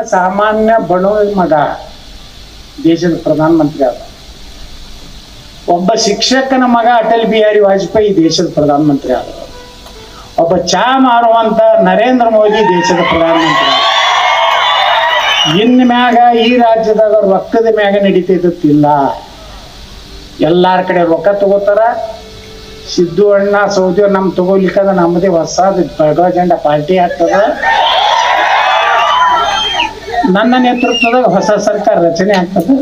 ಸಾಮಾನ್ಯ ಬಡವ ಮಗ, ದೇಶದ ಪ್ರಧಾನಮಂತ್ರಿ ಆದ. ಒಬ್ಬ ಶಿಕ್ಷಕನ ಮಗ ಅಟಲ್ ಬಿಹಾರಿ ವಾಜಪೇಯಿ ದೇಶದ ಪ್ರಧಾನಮಂತ್ರಿ ಆದ. ಒಬ್ಬ ಚಾ ಮಾರುವಂತ ನರೇಂದ್ರ ಮೋದಿ ದೇಶದ ಪ್ರಧಾನಮಂತ್ರಿ ಆದ. ಇನ್ ಮ್ಯಾಗ ಈ ರಾಜ್ಯದಾಗ ರೊಕ್ಕದ ಮ್ಯಾಗ ನಡೀತಿದ್ದಿಲ್ಲ ಎಲ್ಲಾರ ಕಡೆ ರೊಕ್ಕ ತಗೋತಾರ. ಸಿದ್ದು ಅಣ್ಣ ಸೌದಿ ನಮ್ ತಗೋಲಿಕ್ಕದ ನಮ್ಮದೇ ಹೊಸದ ಬೆಳಗಾವ್ ಜಂಡ ಪಾರ್ಟಿ ಆಗ್ತದ. ನನ್ನ ನೇತೃತ್ವದಾಗ ಹೊಸ ಸರ್ಕಾರ ರಚನೆ ಆಗ್ತದೆ.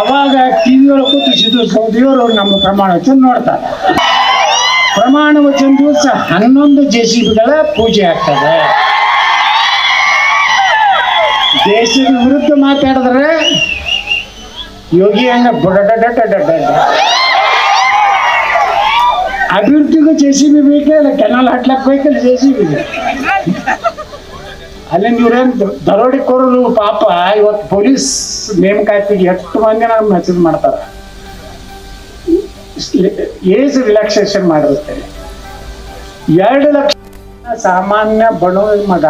ಅವಾಗ ಟಿವಿ ಒಳಗೆ ಕೂತು ಸಿದ್ದು ಸೌದಿಯವರು ನಮ್ಮ ಪ್ರಮಾಣ ವಚನ ನೋಡ್ತಾರೆ. ಪ್ರಮಾಣ ವಚನ ದಿವಸ ಹನ್ನೊಂದು ಜೆ ಸಿ ಬಿಗಳ ಪೂಜೆ ಆಗ್ತದೆ. ದೇಶದ ವಿರುದ್ಧ ಮಾತಾಡಿದ್ರೆ ಯೋಗಿ ಹಂಗ ಅಭಿವೃದ್ಧಿಗೂ ಜೆ ಸಿ ಬಿ ಬೇಕೇ ಇಲ್ಲ, ಕೆನಾಲ್ ಹಾಕ್ಲಕ್ ಬೇಕಲ್ಲ ಜೆ ಸಿ ಬಿ ಅಲ್ಲಿ ನೀವ್ರೇನ್ ದರೋಡಿಕೋರರು ಪಾಪ ಇವತ್ತು ಪೊಲೀಸ್ ನೇಮಕಾತಿಗೆ ಎಷ್ಟು ಮಂದಿ ನಾನು ಮೆಸೇಜ್ ಮಾಡ್ತಾರ ಏಜ್ ರಿಲ್ಯಾಕ್ಸೇಷನ್ ಮಾಡಿರ್ತೇನೆ ಎರಡು ಲಕ್ಷ ಸಾಮಾನ್ಯ ಬಡವ ಮಗ,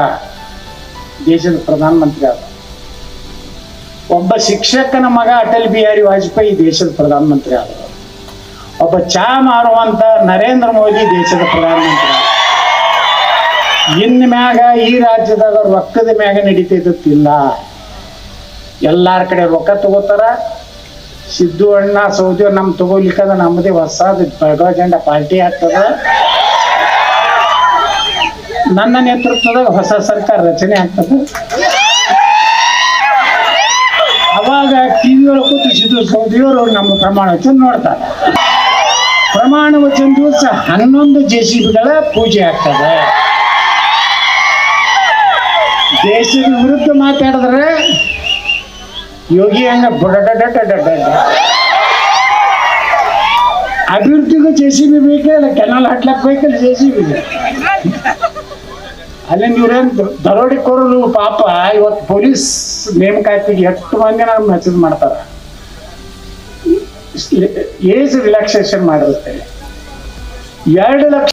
ದೇಶದ ಪ್ರಧಾನಮಂತ್ರಿ ಆದ. ಒಬ್ಬ ಶಿಕ್ಷಕನ ಮಗ ಅಟಲ್ ಬಿಹಾರಿ ವಾಜಪೇಯಿ ದೇಶದ ಪ್ರಧಾನಮಂತ್ರಿ ಆದ. ಒಬ್ಬ ಚಾ ಮಾರುವಂತ ನರೇಂದ್ರ ಮೋದಿ ದೇಶದ ಪ್ರಧಾನಮಂತ್ರಿ ಆದ. ಮ್ಯಾಗ ಈ ರಾಜ್ಯದಾಗ ರೊಕ್ಕದ ಮ್ಯಾಗ ನಡೀತಿದ್ದಿಲ್ಲ ಎಲ್ಲಾರ ಕಡೆ ರೊಕ್ಕ ತಗೋತಾರ. ಸಿದ್ದು ಅಣ್ಣ, ಸೌದಿ ನಮ್ ತಗೋಲಿಕ್ಕದ ನಮ್ಮದೇ ಹೊಸದು ಬೆಳಗಾವ್ ಜಂಡ ಪಾರ್ಟಿ ಆಗ್ತದ. ನನ್ನ ನೇತೃತ್ವದಾಗ ಹೊಸ ಸರ್ಕಾರ ರಚನೆ ಆಗ್ತದ. ಅವಾಗ ಟಿವಿ ಒಳಗೆ ಕೂತು ಸಿದ್ದು ಸೌದಿಯವರು ನಮ್ಮ ಪ್ರಮಾಣ ವಚನ ನೋಡ್ತಾರೆ. ಪ್ರಮಾಣ ವಚನ ದಿವಸ ಹನ್ನೊಂದು ಜೆ ಪೂಜೆ ಆಗ್ತದೆ. ದೇಶದ ವಿರುದ್ಧ ಮಾತಾಡಿದ್ರೆ ಯೋಗಿ ಹಂಗ ಅಭಿವೃದ್ಧಿಗೂ ಜೆ ಸಿ ಬಿ ಬೇಕಾ ಇಲ್ಲ, ಕೆನಾಲ್ ಹಾಕ್ಲಕ್ ಬೇಕಲ್ಲ ಜೆ ಸಿ ಬಿ ಅಲ್ಲಿ ನೀವ್ರೇನ್ ದರೋಡಿಕೋರರು ಪಾಪ, ಇವತ್ತು ಪೊಲೀಸ್ ನೇಮಕಾತಿಗೆ ಎಷ್ಟು ಮಂದಿ ನಾವು ಮೆಸೇಜ್ ಮಾಡ್ತಾರ? ಏಜ್ ರಿಲ್ಯಾಕ್ಸೇಷನ್ ಮಾಡಿರುತ್ತೆ ಎರಡು ಲಕ್ಷ